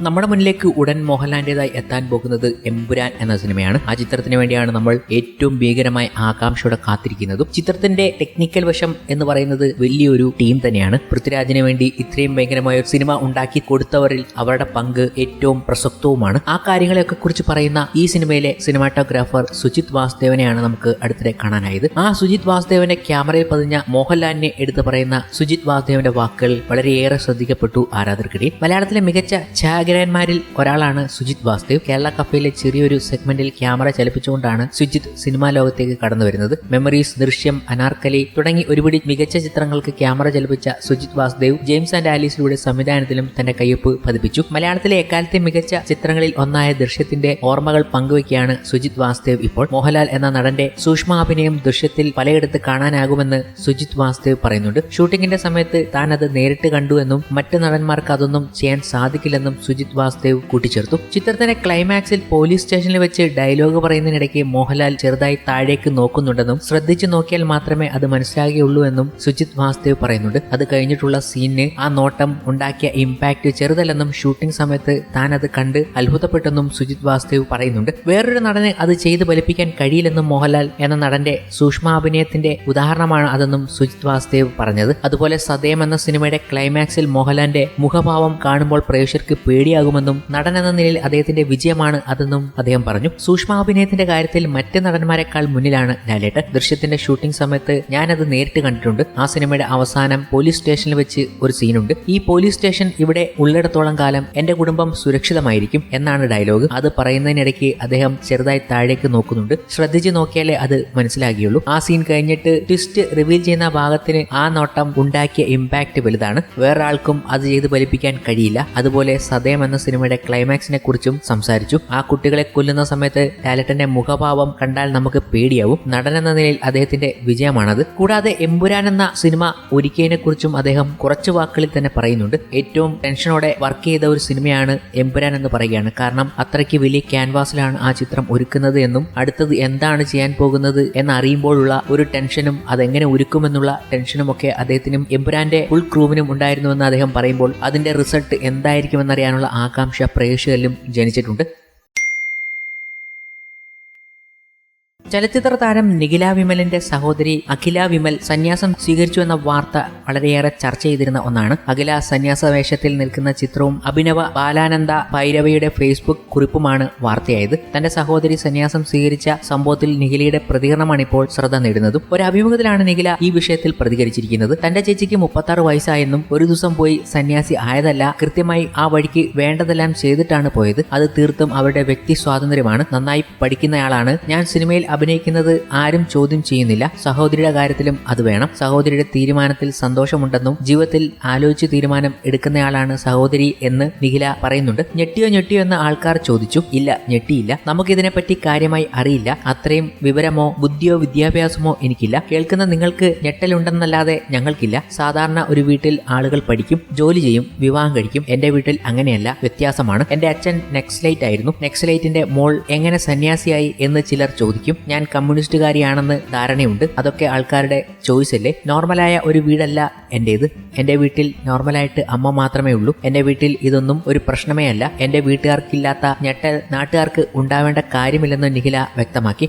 നമ്മുടെ മുന്നിലേക്ക് ഉടൻ മോഹൻലാലിന്റെതായി എത്താൻ പോകുന്നത് എമ്പുരാൻ എന്ന സിനിമയാണ്. ആ ചിത്രത്തിന് വേണ്ടിയാണ് നമ്മൾ ഏറ്റവും ഭീകരമായ ആകാംക്ഷയോടെ കാത്തിരിക്കുന്നതും. ചിത്രത്തിന്റെ ടെക്നിക്കൽ വശം എന്ന് പറയുന്നത് വലിയൊരു ടീം തന്നെയാണ്. പൃഥ്വിരാജിന് വേണ്ടി ഇത്രയും ഭയങ്കരമായ ഒരു സിനിമ ഉണ്ടാക്കി കൊടുത്തവരിൽ അവരുടെ പങ്ക് ഏറ്റവും പ്രസക്തവുമാണ്. ആ കാര്യങ്ങളെയൊക്കെ കുറിച്ച് പറയുന്ന ഈ സിനിമയിലെ സിനിമാറ്റോഗ്രാഫർ സുജിത് വാസുദേവനെയാണ് നമുക്ക് അടുത്തിടെ കാണാനായത്. ആ സുജിത് വാസുദേവന്റെ ക്യാമറയിൽ പതിഞ്ഞ മോഹൻലാലിനെ എടുത്തു പറയുന്ന സുജിത് വാസുദേവന്റെ വാക്കുകൾ വളരെയേറെ ശ്രദ്ധിക്കപ്പെട്ടു ആരാധകർക്കിടയിൽ. മലയാളത്തിലെ മികച്ച ഛായാഗ്രഹന്മാരിൽ ഒരാളാണ് സുജിത് വാസുദേവ്. കേരള കഫയിലെ ചെറിയൊരു സെഗ്മെന്റിൽ ക്യാമറ ചലിപ്പിച്ചുകൊണ്ടാണ് സുജിത് സിനിമാ ലോകത്തേക്ക് കടന്നു വരുന്നത്. മെമ്മറീസ് ദൃശ്യം അനാർക്കലി തുടങ്ങി ഒരുപിടി മികച്ച ചിത്രങ്ങൾക്ക് ക്യാമറ ചലിപ്പിച്ച സുജിത് വാസുദേവ് ജെയിംസ് ആൻഡ് ആലീസിലൂടെ സംവിധാനത്തിലും തന്റെ കയ്യൊപ്പ് പതിപ്പിച്ചു. മലയാളത്തിലെ എക്കാലത്തെ മികച്ച ചിത്രങ്ങളിൽ ഒന്നായ ദൃശ്യത്തിന്റെ ഓർമ്മകൾ പങ്കുവയ്ക്കുകയാണ് സുജിത് വാസുദേവ് ഇപ്പോൾ. മോഹൻലാൽ എന്ന നടന്റെ സൂക്ഷ്മാഭിനയം ദൃശ്യത്തിൽ പലയിടത്ത് കാണാനാകുമെന്ന് സുജിത് വാസുദേവ് പറയുന്നുണ്ട്. ഷൂട്ടിംഗിന്റെ സമയത്ത് താൻ അത് നേരിട്ട് കണ്ടു എന്നും മറ്റ് നടന്മാർക്ക് അതൊന്നും ചെയ്യാൻ സാധിക്കില്ലെന്നും സുജിത് വാസുദേവ് കൂട്ടിച്ചേർത്തു. ചിത്രത്തിന്റെ ക്ലൈമാക്സിൽ പോലീസ് സ്റ്റേഷനിൽ വെച്ച് ഡയലോഗ് പറയുന്നതിനിടയ്ക്ക് മോഹൻലാൽ ചെറുതായി താഴേക്ക് നോക്കുന്നുണ്ടെന്നും ശ്രദ്ധിച്ചു നോക്കിയാൽ മാത്രമേ അത് മനസ്സിലാകുകയുള്ളൂ എന്നും സുജിത് വാസുദേവ് പറയുന്നുണ്ട്. അത് കഴിഞ്ഞിട്ടുള്ള സീനിന് ആ നോട്ടം ഉണ്ടാക്കിയ ഇമ്പാക്ട് ചെറുതല്ലെന്നും ഷൂട്ടിംഗ് സമയത്ത് താൻ അത് കണ്ട് അത്ഭുതപ്പെട്ടെന്നും സുജിത് വാസുദേവ് പറയുന്നുണ്ട്. വേറൊരു നടന് അത് ചെയ്ത് ഫലിപ്പിക്കാൻ കഴിയില്ലെന്നും മോഹൻലാൽ എന്ന നടന്റെ സൂക്ഷ്മാഭിനയത്തിന്റെ ഉദാഹരണമാണ് അതെന്നും സുജിത് വാസുദേവ് പറഞ്ഞത്. അതുപോലെ സദയം എന്ന സിനിമയുടെ ക്ലൈമാക്സിൽ മോഹൻലാലിന്റെ മുഖഭാവം കാണുമ്പോൾ പ്രേക്ഷകർക്ക് പേടിയാകുമെന്നും നടൻ എന്ന നിലയിൽ അദ്ദേഹത്തിന്റെ വിജയമാണ് അതെന്നും അദ്ദേഹം പറഞ്ഞു. സൂക്ഷ്മാഭിനയത്തിന്റെ കാര്യത്തിൽ മറ്റ് നടന്മാരെക്കാൾ മുന്നിലാണ് ലാലേട്ടൻ. ദൃശ്യത്തിന്റെ ഷൂട്ടിംഗ് സമയത്ത് ഞാനത് നേരിട്ട് കണ്ടിട്ടുണ്ട്. ആ സിനിമയുടെ അവസാനം പോലീസ് സ്റ്റേഷനിൽ വെച്ച് ഒരു സീനുണ്ട്. ഈ പോലീസ് സ്റ്റേഷൻ ഇവിടെ ഉള്ളിടത്തോളം കാലം എന്റെ കുടുംബം സുരക്ഷിതമായിരിക്കും എന്നാണ് ഡയലോഗ്. അത് പറയുന്നതിനിടയ്ക്ക് അദ്ദേഹം ചെറുതായി താഴേക്ക് നോക്കുന്നുണ്ട്. ശ്രദ്ധിച്ചു നോക്കിയാലേ അത് മനസ്സിലാകിയുള്ളൂ ആ സീൻ കഴിഞ്ഞിട്ട് ട്വിസ്റ്റ് റിവീൽ ചെയ്യുന്ന ഭാഗത്തിന് ആ നോട്ടം ഉണ്ടാക്കിയ ഇമ്പാക്ട് വലുതാണ്. വേറൊരാൾക്കും അത് ചെയ്ത് ഫലിപ്പിക്കാൻ കഴിയില്ല. അതുപോലെ സദയം എന്ന സിനിമയുടെ ക്ലൈമാക്സിനെ കുറിച്ചും സംസാരിച്ചു. ആ കുട്ടികളെ കൊല്ലുന്ന സമയത്ത് ടാലറ്റന്റെ മുഖഭാവം കണ്ടാൽ നമുക്ക് പേടിയാവും. നടൻ എന്ന നിലയിൽ അദ്ദേഹത്തിന്റെ വിജയമാണത്. കൂടാതെ എമ്പുരാൻ എന്ന സിനിമ ഒരുക്കിയതിനെ കുറിച്ചും അദ്ദേഹം കുറച്ച് വാക്കുകളിൽ തന്നെ പറയുന്നുണ്ട്. ഏറ്റവും ടെൻഷനോടെ വർക്ക് ചെയ്ത ഒരു സിനിമയാണ് എമ്പുരാൻ എന്ന് പറയുകയാണ്. കാരണം അത്രയ്ക്ക് വലിയ ക്യാൻവാസിലാണ് ആ ചിത്രം ഒരുക്കുന്നത് എന്നും അടുത്തത് എന്താണ് ചെയ്യാൻ പോകുന്നത് എന്നറിയുമ്പോഴുള്ള ഒരു ടെൻഷനും അതെങ്ങനെ ഒരുക്കുമെന്നുള്ള ടെൻഷനും ഒക്കെ അദ്ദേഹത്തിനും എമ്പുരാന്റെ ഫുൾ ക്രൂവിനും ഉണ്ടായിരുന്നുവെന്ന് അദ്ദേഹം പറയുമ്പോൾ അതിന്റെ റിസൾട്ട് എന്തായിരിക്കുമെന്നറിയാനുള്ള ആകാംക്ഷ പ്രേക്ഷകരിലും ജനിച്ചിട്ടുണ്ട്. ചലച്ചിത്ര താരം നിഖില വിമലിന്റെ സഹോദരി അഖില വിമൽ സന്യാസം സ്വീകരിച്ചു എന്ന വാർത്ത വളരെയേറെ ചർച്ച ചെയ്തിരുന്ന ഒന്നാണ്. അഖില സന്യാസ വേഷത്തിൽ നിൽക്കുന്ന ചിത്രവും അഭിനവ ബാലാനന്ദ ഭൈരവയുടെ ഫേസ്ബുക്ക് കുറിപ്പുമാണ് വാർത്തയായത്. തന്റെ സഹോദരി സന്യാസം സ്വീകരിച്ച സംഭവത്തിൽ നിഖിലയുടെ പ്രതികരണമാണ് ഇപ്പോൾ ശ്രദ്ധ നേടുന്നതും. ഒരു അഭിമുഖത്തിലാണ് നിഖില ഈ വിഷയത്തിൽ പ്രതികരിച്ചിരിക്കുന്നത്. തന്റെ ചേച്ചിക്ക് മുപ്പത്താറ് വയസ്സായെന്നും ഒരു ദിവസം പോയി സന്യാസി ആയതല്ല കൃത്യമായി ആ വഴിക്ക് വേണ്ടതെല്ലാം ചെയ്തിട്ടാണ് പോയത്. അത് തീർത്തും അവരുടെ വ്യക്തി സ്വാതന്ത്ര്യമാണ്. നന്നായി പഠിക്കുന്നയാളാണ്. ഞാൻ സിനിമയിൽ അഭിനയിക്കുന്നത് ആരും ചോദ്യം ചെയ്യുന്നില്ല. സഹോദരിയുടെ കാര്യത്തിലും അത് വേണം. സഹോദരിയുടെ തീരുമാനത്തിൽ സന്തോഷമുണ്ടെന്നും ജീവിതത്തിൽ ആലോചിച്ച് തീരുമാനം എടുക്കുന്നയാളാണ് സഹോദരി എന്ന് നിഖില പറയുന്നുണ്ട്. ഞെട്ടിയോ ഞെട്ടിയോ എന്ന് ആൾക്കാർ ചോദിച്ചു. ഇല്ല ഞെട്ടിയില്ല. നമുക്കിതിനെപ്പറ്റി കാര്യമായി അറിയില്ല. അത്രയും വിവരമോ ബുദ്ധിയോ വിദ്യാഭ്യാസമോ എനിക്കില്ല. കേൾക്കുന്ന നിങ്ങൾക്ക് ഞെട്ടലുണ്ടെന്നല്ലാതെ ഞങ്ങൾക്കില്ല. സാധാരണ ഒരു വീട്ടിൽ ആളുകൾ പഠിക്കും ജോലി ചെയ്യും വിവാഹം കഴിക്കും. എന്റെ വീട്ടിൽ അങ്ങനെയല്ല വ്യത്യാസമാണ്. എന്റെ അച്ഛൻ നെക്സ്ലൈറ്റ് ആയിരുന്നു. നെക്സ്ലൈറ്റിന്റെ മോൾ എങ്ങനെ സന്യാസിയായി എന്ന് ചിലർ ചോദിക്കും. ഞാൻ കമ്മ്യൂണിസ്റ്റുകാരിയാണെന്ന് ധാരണയുണ്ട്. അതൊക്കെ ആൾക്കാരുടെ ചോയ്സ് അല്ലേ? നോർമലായ ഒരു വീടല്ല എന്റേത് എന്റെ വീട്ടിൽ നോർമലായിട്ട് അമ്മ മാത്രമേ ഉള്ളൂ. എന്റെ വീട്ടിൽ ഇതൊന്നും ഒരു പ്രശ്നമേ അല്ല. എന്റെ വീട്ടുകാർക്കില്ലാത്ത ഞെട്ടൽ നാട്ടുകാർക്ക് ഉണ്ടാവേണ്ട കാര്യമില്ലെന്ന് നിഖില വ്യക്തമാക്കി.